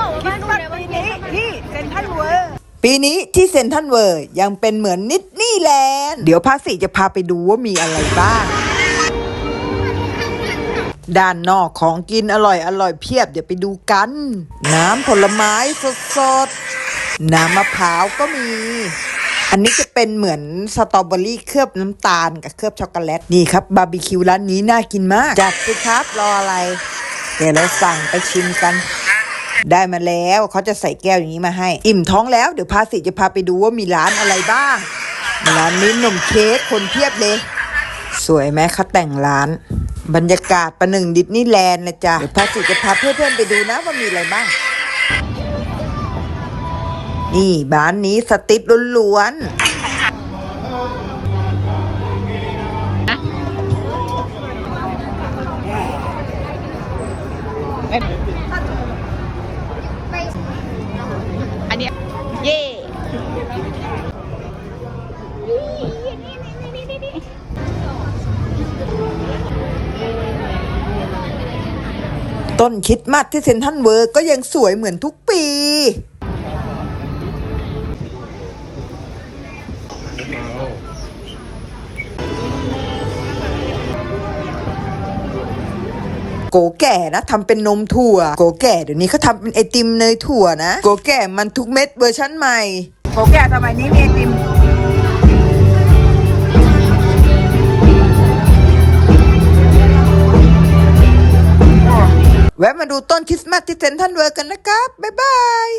บอกว่าบ้านหนูในวันนี้ที่เซนทันเวิร์ปีนี้ที่เซนทันเวิร์ยังเป็นเหมือนนิดนี่แลนด์เดี๋ยวภาษีจะพาไปดูว่ามีอะไรบ้าง ด้านนอกของกินอร่อยอร่อยเพียบ เดี๋ยวไปดูกัน น้ำผลไม้สดสดๆน้ำมะพร้าวก็มี อันนี้จะเป็นเหมือนสตรอเบอรี่เคลือบน้ำตาลกับเคลือบช็อกโกแลต นี่ครับบาร์บีคิวร้านนี้น่ากินมาก จัดสิครับรออะไร เดี๋ยวเราสั่งไปชิมกัน ได้มาแล้วเขาจะใส่แก้วอย่างนี้มาให้ อิ่มท้องแล้วเดี๋ยวพาสิจะพาไปดูว่ามีร้านอะไรบ้างร้านนี้หนมเค้กคนเพียบเลย สวยไหมเขาแต่งร้าน บรรยากาศประหนึ่งดิสนีย์แลนด์นะจ๊ะเดี๋ยวพาสิจะพาเพื่อนๆไปดูนะว่ามีอะไรบ้างนี่บ้านนี้สติ๊ดล้วนๆ ต้นคิดมัดที่เซนทันเวิร์ก็ยังสวยเหมือนทุกปีโกแก่นะทำเป็นนมถั่ว โกแก่เดี๋ยวนี้เขาทำเป็นไอติมเนยถั่วนะ โกแก่มันทุกเม็ดเวอร์ชั่นใหม่ โกแก่สมัยนี้มีไอติม แวะมาดูต้นคริสต์มาสที่เซนทรันเวิร์กันนะครับ บ๊ายบาย